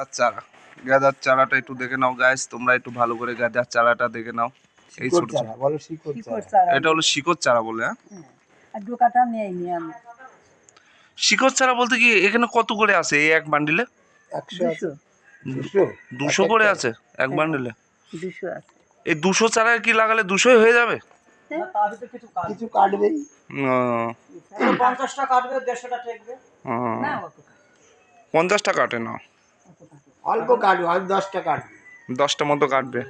গাঁদার চারা। গাঁদার চারাটা একটু দেখে নাও গাইস তোমরা একটু ভালো করে গাঁদার চারাটা দেখে নাও। এই ছোট চারা বলো শিকড় চারা। এটা হলো শিকড় চারা বলে হ্যাঁ? আর ডোকাটা নেইনি আমি। শিকড় চারা বলতে কি এখানে কত করে আছে এই এক বান্ডিলে একশো আছে। দুশো। দুশো? দুশো করে আছে এক বান্ডিলে দুশো আছে। এই দুশো চারা কি লাগালে দুশোই হয়ে যাবে? কিছু কাটবেই। পঞ্চাশটা কাটবে দেড়শোটা ঠেকবে না কাটে, পঞ্চাশটা কাটে না। অল্প কাটবে হয়তো দশটা কাটবে। দশটা মতো কাটবে।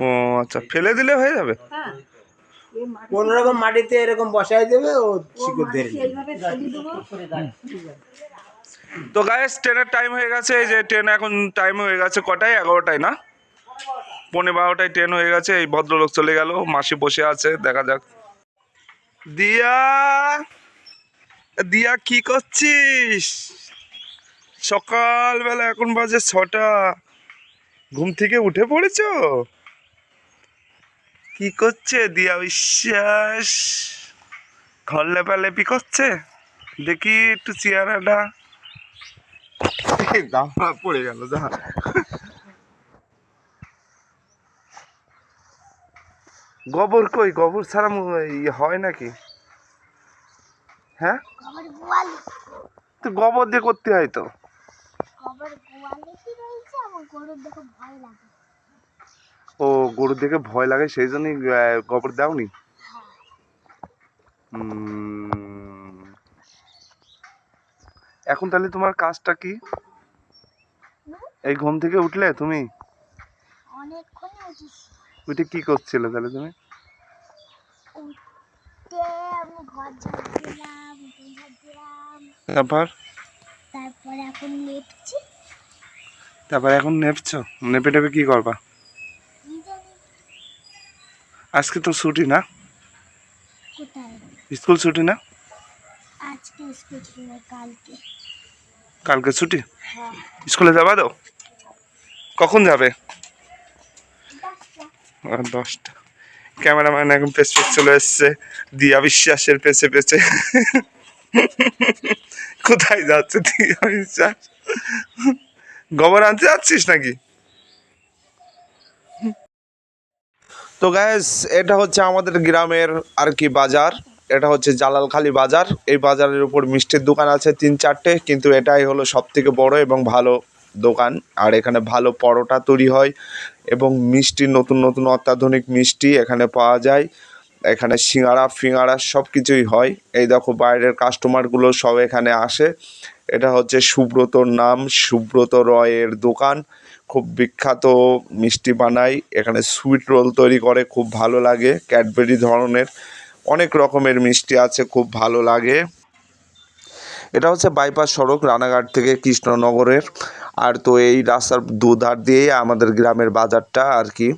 ও আচ্ছা ফেলে দিলে হয়ে যাবে? হ্যাঁ। কোন রকম মাটিতে এরকম বসাই দেবে ও শিকড় ধরে তো গায়েস ট্রেনের টাইম হয়ে গেছে এই যে ট্রেন এখন টাইম হয়ে গেছে কটায়? এগারোটায় না? পনেরো বারোটায় ট্রেন হয়ে গেছে এই ভদ্রলোক চলে গেল মাসি বসে আছে দেখা যাক। দিয়া! দিয়া, কি করছিস? সকালবেলা এখন বাজে ছটা। ঘুম থেকে উঠে পড়েছো? কি করছে দিয়া বিশ্বাস? ঘর লেপালেপি করছে? দেখি একটু চেয়ারাটা দামা পড়ে গেল, যা। গোবর কই? গোবর ছাড়া হয় নাকি? হ্যাঁ? তো গোবর দিয়ে করতে হয় তো। ও গরুর দেখে ভয় লাগে সেই জন্যই গোবর দাওনি? এখন তাহলে তোমার কাজটা কি? এই ঘুম থেকে উঠলে তুমি? উঠে কি করছিলে তাহলে তুমি? উঠে আমি ঘর ঝাড় ঝাড় দিলাম তারপর? তারপরে এখন লেপছি তারপর এখন নেপছো? নেপে টেপে কি করবা? আজকে তো ছুটি না? স্কুল ছুটি না? আজকে স্কুল ছিল না, কালকে। কালকে ছুটি? হ্যাঁ। স্কুলে যাবা তো? কখন যাবে? দশটা। দশটা। ক্যামেরাম্যান এখন পেছ পেছ চলে এসছে। দিয়া বিশ্বাসের পেছে পেছে। কোথায় যাচ্ছে? তুই বিশ্বাস গোবর আনতে যাচ্ছিস নাকি? তো গ্যাস এটা হচ্ছে আমাদের গ্রামের আর কি বাজার। এটা হচ্ছে জালালখালি বাজার। এই বাজারের উপর মিষ্টির দোকান আছে তিন চারটে, কিন্তু এটাই হলো সব থেকে বড় এবং ভালো দোকান। আর এখানে ভালো পরোটা তৈরি হয় এবং মিষ্টি, নতুন নতুন অত্যাধুনিক মিষ্টি এখানে পাওয়া যায়। এখানে সিঙ্গারা, ফিঙ্গারা সব কিছুই হয়। এই দেখো বাইরের কাস্টমারগুলো সব এখানে আসে। এটা হচ্ছে সুব্রতর নাম, সুব্রত রয়ের দোকান। খুব বিখ্যাত মিষ্টি বানায়। এখানে সুইট রোল তৈরি করে, খুব ভালো লাগে। ক্যাডবেরি ধরনের অনেক রকমের মিষ্টি আছে, খুব ভালো লাগে। এটা হচ্ছে বাইপাস সড়ক, রানাঘাট থেকে কৃষ্ণনগরের। আর তো এই রাস্তার দুধার দিয়েই আমাদের গ্রামের বাজারটা আর কি।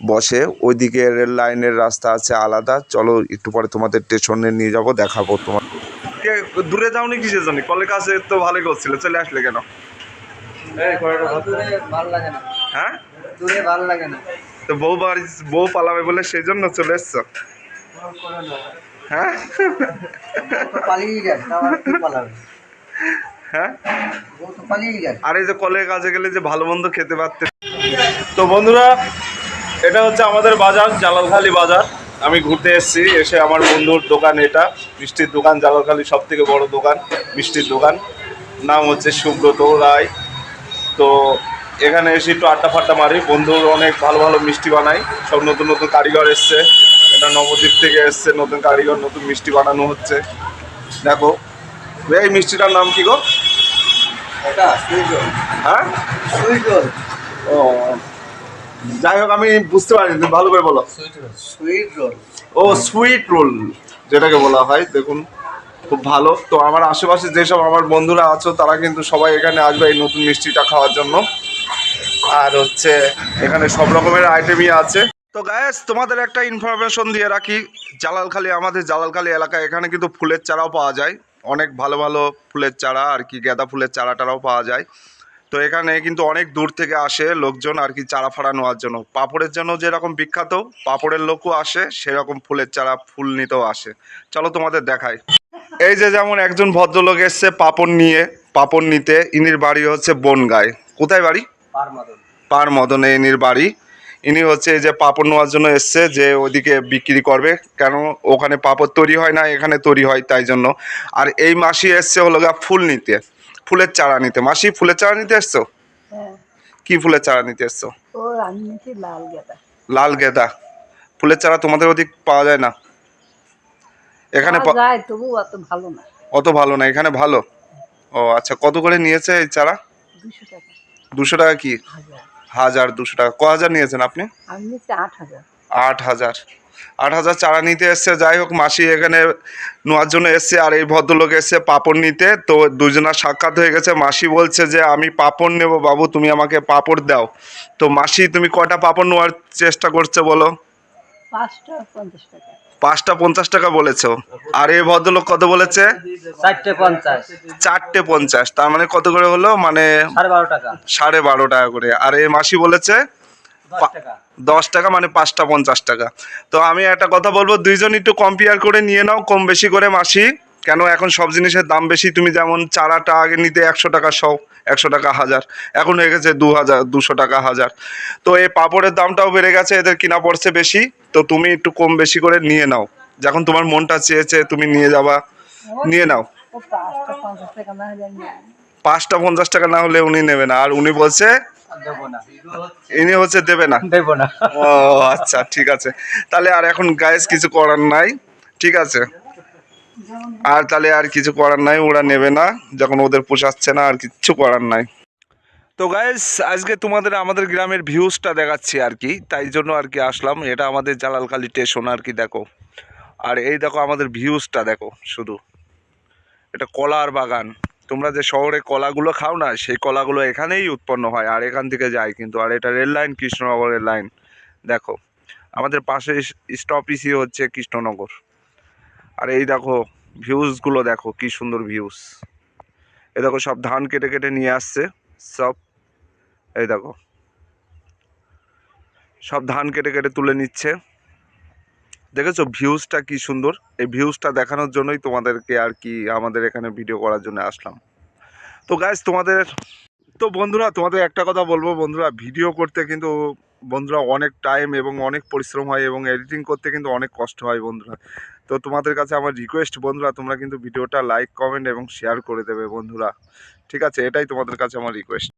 বসে ওইদিকে রেল লাইনের রাস্তা আছে আলাদা। চলো একটু পরে তোমাদের স্টেশনে নিয়ে যাব দেখাবো তোমার। দূরে যাওনি কিসের জন্য? কলের কাছে তো ভালোই করছিল চলে আসলে কেন? ভালো লাগে না। হ্যাঁ? দূরে ভালো লাগে না। তো বউ বাড়ি বউ পালাবে বলে সেই জন্য চলে এসছো? হ্যাঁ? তো পালিয়ে গেছে আবার কি পালাবে? হ্যাঁ? ও তো পালিয়ে গেছে আর এই যে কলের কাজে গেলে যে ভালো মন্দ খেতে পারতে তো বন্ধুরা এটা হচ্ছে আমাদের বাজার জালালখালি বাজার। আমি ঘুরতে এসেছি এসে আমার বন্ধুর দোকান এটা মিষ্টির দোকান জালালখালি সব থেকে বড় দোকান মিষ্টির দোকান। নাম হচ্ছে সুব্রত রায়। তো এখানে এসে একটু আড্ডা ফাড্ডা মারি বন্ধুর অনেক ভালো ভালো মিষ্টি বানাই সব নতুন নতুন কারিগর এসছে। এটা নবদ্বীপ থেকে এসছে নতুন কারিগর নতুন মিষ্টি বানানো হচ্ছে। দেখো এই মিষ্টিটার নাম কি গো? এটা হ্যাঁ? ও যাই হোক আমি বুঝতে পারিনি তুমি ভালো করে বলো। সুইট রোল সুইট রোল ও সুইট রোল যেটাকে বলা হয় দেখুন খুব ভালো। তো আমার আশেপাশে যেসব আমার বন্ধুরা আছো তারা কিন্তু সবাই এখানে আসবে এই নতুন মিষ্টিটা খাওয়ার জন্য। আর হচ্ছে এখানে সব রকমের আইটেমই আছে। তো গ্যাস তোমাদের একটা ইনফরমেশন দিয়ে রাখি জালালখালি আমাদের জালালখালি এলাকায় এখানে কিন্তু ফুলের চারাও পাওয়া যায়। অনেক ভালো ভালো ফুলের চারা আর কি গাঁদা ফুলের চারা টারাও পাওয়া যায়। তো এখানে কিন্তু অনেক দূর থেকে আসে লোকজন আর কি চারা ফাড়া নেওয়ার জন্য। পাপড়ের জন্য যেরকম বিখ্যাত পাপড়ের লোকও আসে সেরকম ফুলের চারা ফুল নিতেও আসে। চলো তোমাদের দেখাই। এই যে যেমন একজন ভদ্রলোক এসছে পাপড় নিয়ে পাপড় নিতে ইনির বাড়ি হচ্ছে বনগায়। কোথায় বাড়ি? পার মদনে ইনির বাড়ি। ইনি হচ্ছে এই যে পাপড় নেওয়ার জন্য এসছে যে ওদিকে বিক্রি করবে। কেন? ওখানে পাপড় তৈরি হয় না এখানে তৈরি হয় তাই জন্য। আর এই মাসি এসছে হলো গা ফুল নিতে। ফুলের চারা নিতে। মাসি ফুলের চারা নিতে এসছো? হ্যাঁ। কি ফুলের চারা নিতে এসছো? লাল গেঁদা। ফুলের চারা তোমাদের ওদিক পাওয়া যায় না? এখানে অত ভালো না। এখানে ভালো? ও আচ্ছা কত করে নিয়েছে এই চারা? দুশো টাকা। কি? হাজার। দুশো টাকা। ক হাজার নিয়েছেন আপনি? আট হাজার। আট হাজার। আট হাজার চারা নিতে এসছে যাই হোক মাসি এখানে নেওয়ার জন্য এসছে আর এই ভদ্রলোক এসছে পাপড় নিতে। তো দুজনের সাক্ষাৎ হয়ে গেছে। মাসি বলছে যে আমি পাপড় নেব বাবু তুমি আমাকে পাপড় দাও। তো মাসি তুমি কটা পাপড় নেওয়ার চেষ্টা করছে বলো? পাঁচটা পঞ্চাশ টাকা। পাঁচটা পঞ্চাশ টাকা বলেছ। আর এই ভদ্রলোক কত বলেছে? চারটে পঞ্চাশ। চারটে পঞ্চাশ। তার মানে কত করে হলো? মানে সাড়ে বারো টাকা। সাড়ে বারো টাকা করে। আর এই মাসি বলেছে দশ টাকা। মানে পাঁচটা পঞ্চাশ টাকা। তো আমি একটা কথা বলব দুইজন একটু কম্পেয়ার করে নিয়ে নাও কম বেশি করে মাসি। কেন এখন সব জিনিসের দাম বেশি তুমি যেমন চারাটা আগে নিতে একশো টাকা সব একশো টাকা হাজার। এখন হয়ে গেছে দু হাজার দুশো টাকা হাজার। তো এই পাপড়ের দামটাও বেড়ে গেছে এদের কিনা পড়ছে বেশি। তো তুমি একটু কম বেশি করে নিয়ে নাও। যখন তোমার মনটা চেয়েছে তুমি নিয়ে যাবা নিয়ে নাও। পাঁচটা পঞ্চাশ টাকা না হলে উনি নেবে না। আর উনি বলছে ইনি হচ্ছে দেবে না? দেবো না। ও আচ্ছা ঠিক আছে। তাহলে আর এখন গায়েস কিছু করার নাই ঠিক আছে? আর তাহলে আর কিছু করার নাই ওরা নেবে না যখন ওদের পোষাচ্ছে না আর কিচ্ছু করার নাই। তো গাইস আজকে তোমাদের আমাদের গ্রামের ভিউজটা দেখাচ্ছি আর কি তাই জন্য আর কি আসলাম। এটা আমাদের জালালকালী স্টেশন আর কি দেখো। আর এই দেখো আমাদের ভিউজটা দেখো শুধু। এটা কলার বাগান। তোমরা যে শহরে কলাগুলো খাও না, সেই কলাগুলো এখানেই উৎপন্ন হয়, আর এখান থেকে যায় কিন্তু। আর এটা রেল লাইন কৃষ্ণনগরের লাইন। দেখো, আমাদের পাশে স্টপিসই হচ্ছে কৃষ্ণনগর। আর এই দেখো ভিউজগুলো দেখো, কি সুন্দর ভিউজ এই দেখো, সব ধান কেটে কেটে নিয়ে আসছে, সব। এই দেখো, সব ধান কেটে কেটে তুলে নিচ্ছে। দেখেছ ভিউজটা কি সুন্দর? এই ভিউজটা দেখানোর জন্যই তোমাদেরকে আর কি আমাদের এখানে ভিডিও করার জন্য আসলাম। তো গাইজ তোমাদের তো বন্ধুরা, তোমাদের একটা কথা বলব বন্ধুরা ভিডিও করতে কিন্তু বন্ধুরা অনেক টাইম এবং অনেক পরিশ্রম হয় এবং এডিটিং করতে কিন্তু অনেক কষ্ট হয় বন্ধুরা। তো তোমাদের কাছে আমার রিকোয়েস্ট বন্ধুরা, তোমরা কিন্তু ভিডিওটা লাইক কমেন্ট এবং শেয়ার করে দেবে বন্ধুরা। ঠিক আছে, এটাই তোমাদের কাছে আমার রিকোয়েস্ট